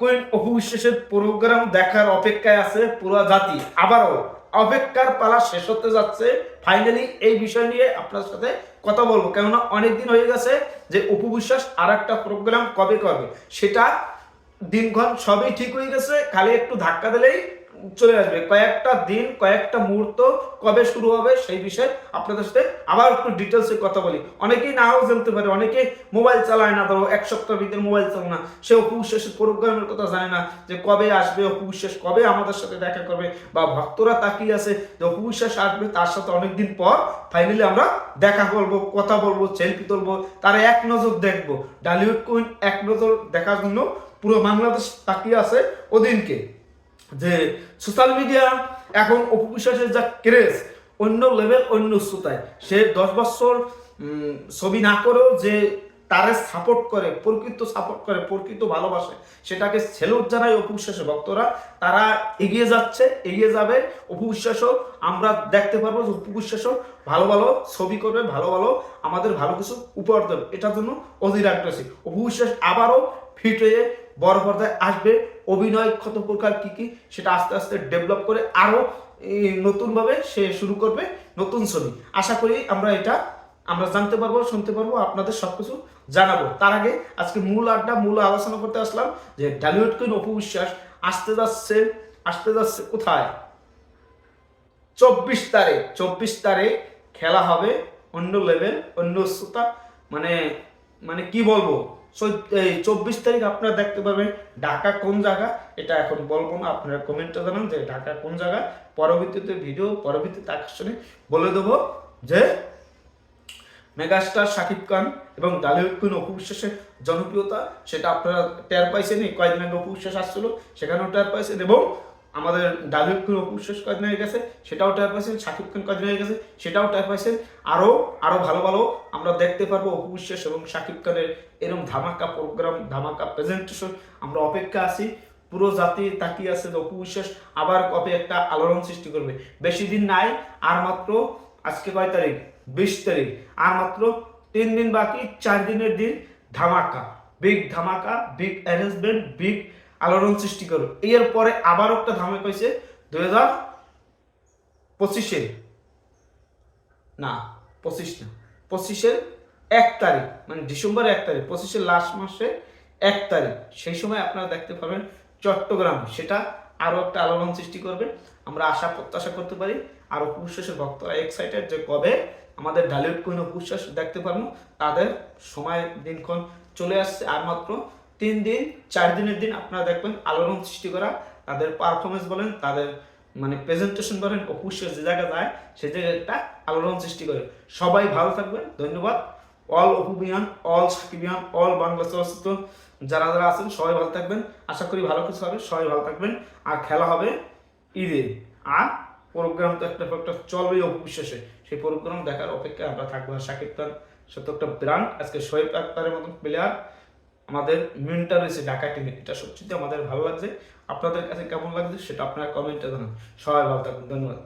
Queen Apu বিশ্বাসের programme দেখার অপেক্ষায় আছে পুরো জাতি। আবারও অপেক্ষার পালা শেষ হতে যাচ্ছে। ফাইনালি এই বিষয় নিয়ে আপনার সাথে কথা বলব। কেননা অনেকদিন হয়ে গেছে যে অপু বিশ্বাস আর একটা প্রোগ্রাম কবে করবে, সেটা দিনক্ষণ সবই ঠিক হয়ে গেছে। খালি একটু ধাক্কা দিলেই চলে আসবে। কয়েকটা দিন, কয়েকটা মুহূর্ত কবে শুরু হবে সেই বিষয়ে আপনাদের সাথে আবার একটু ডিটেলসে কথা বলি। অনেকেই নাও জানতে পারে অনেকে মোবাইল চালায় না। ধরো এক সপ্তাহের ভিতরে মোবাইল চালায় না। সে অপু বিশ্বাসের প্রোগ্রামের কথা জানে না যে কবে আসবে, অপু বিশ্বাস কবে আমাদের সাথে দেখা করবে বা ভক্তরা তাকিয়ে আছে যে অপু বিশ্বাস আসবে তার সাথে অনেকদিন পর ফাইনালি আমরা দেখা করব, কথা বলব সেলফি তুলবো, তারা এক নজর দেখব। ডালিউড কুইন এক নজর দেখার জন্য পুরো বাংলাদেশ তাকিয়ে আছে ওদিনকে। যে সোশ্যাল মিডিয়া এখন অপবিশ্বাসের যা ক্রেজ অন্য লেভেল অন্য উচ্চতায় সে দশ বছর ছবি না করেও যে তারে সাপোর্ট করে, প্রকৃত সাপোর্ট করে, প্রকৃত ভালোবাসে, সেটাকে সেলুট জানায় অপুবিশ্বাসের ভক্তরা। তারা এগিয়ে যাচ্ছে, এগিয়ে যাবে। অপু বিশ্বাসও, আমরা দেখতে পারব যে অপু বিশ্বাসও ভালো ভালো ছবি করবে, ভালো ভালো আমাদের ভালো কিছু উপহার দেবে। এটার জন্য অধীর আগ্রহী। অপু বিশ্বাস আবারও ফিট হয়ে বড় পর্দায় আসবে। অভিনয় কত প্রকার কি কি, সেটা আস্তে আস্তে ডেভেলপ করে আরও নতুনভাবে সে শুরু করবে নতুন ছবি। আশা করি আমরা এটা, আমরা জানতে পারব, শুনতে পারব, আপনাদের সবকিছু জানাব। তার আগে আজকে মূল আড্ডা, মূল আলোচনা করতে আসলাম যে ডালিউড কুইন অপু বিশ্বাস আসতে যাচ্ছে আসতে যাচ্ছে কোথায়? চব্বিশ তারিখ চব্বিশ তারিখ খেলা হবে অন্য লেভেল অন্য মানে মানে কি বলব? চব্বিশ তারিখ আপনারা দেখতে পারবেন ঢাকা কোন জায়গা? এটা এখন বলব না, আপনারা কমেন্টে জানান যে ঢাকা কোন জায়গা। পরবর্তীতে ভিডিও পরবর্তীতে আকর্ষণে বলে দেবো যে মেগাস্টার শাকিব খান এবং ডালিউড কুইন অপু বিশ্বাসের জনপ্রিয়তা, সেটা আপনারা টের পাইছেন এই কয়েকদিন আগে অপু বিশ্বাস আসছিল, সেখানেও টের পাইছেন এবং আমাদের অপু বিশ্বাস কয়েকদিন হয়ে গেছে, সেটাও টের পাইছেন শাকিব খান কয়েকদিন হয়ে গেছে, সেটাও টের পাইছেন। আরও আরও ভালো ভালো আমরা দেখতে পারব অপু এবং শাকিব খানের এরকম ধামাকা প্রোগ্রাম ধামাকা প্রেজেন্টেশন আমরা অপেক্ষা আছি, পুরো জাতি তাকিয়ে আছে অপু বিশ্বাস আবার কবে একটা আলোড়ন সৃষ্টি করবে। বেশি দিন নাই, আর মাত্র আজকে কয় তারিখ? বিশ তারিখ। আর মাত্র তিন দিন বাকি, চার দিনের দিন ধামাকা। বিগ ধামাকা বিগ অ্যারেঞ্জমেন্ট বিগ আলোড়ন সৃষ্টি করবে এর পরে আবার একটা ধামাকা হয়েছে দুই হাজার পঁচিশে। না, পঁচিশ না, পঁচিশের এক তারিখ মানে ডিসেম্বর এক তারিখ, পঁচিশের লাস্ট মাসে এক তারিখ। সেই সময় আপনারা দেখতে পাবেন চট্টগ্রাম সেটা আরও একটা আলোড়ন সৃষ্টি করবে। আমরা আশা, প্রত্যাশা করতে পারি আর অপুশ্বাসের ভক্তরা এক্সাইটেড যে কবে আমাদের ডালিউড কুইন অপুশ্বাস দেখতে পারব। তাদের সময় দিনক্ষণ চলে আসছে আর মাত্র তিন দিন, চার দিনের দিন আপনারা দেখবেন আলোড়ন সৃষ্টি করা, তাদের পারফরমেন্স বলেন, তাদের মানে প্রেজেন্টেশন বলেন অপুশ্বাস যে জায়গায় যায়, সে জায়গায় একটা আলোড়ন সৃষ্টি করে। সবাই ভালো থাকবেন, ধন্যবাদ। অল অপুবিয়ান অল সাকিবিয়ান অল বাংলা চলচ্চিত্র যারা যারা আছেন, সবাই ভালো থাকবেন। আশা করি ভালো কিছু হবে, সবাই ভালো থাকবেন। আর খেলা হবে ঈদে। আর প্রোগ্রাম তো একটা একটা চলবেই অবিশ্বাসে সেই প্রোগ্রাম দেখার অপেক্ষায় আমরা থাকব। শাকিব খান সত্য একটা ব্র্যান্ড আজকে শোয়েব আক্তারের মতন প্লেয়ার আমাদের মিনটা রয়েছে ঢাকা টিমে এটা সত্যি আমাদের ভালো লাগছে। আপনাদের কাছে কেমন লাগছে সেটা আপনারা কমেন্টে জানান। সবাই ভালো থাকুন ধন্যবাদ।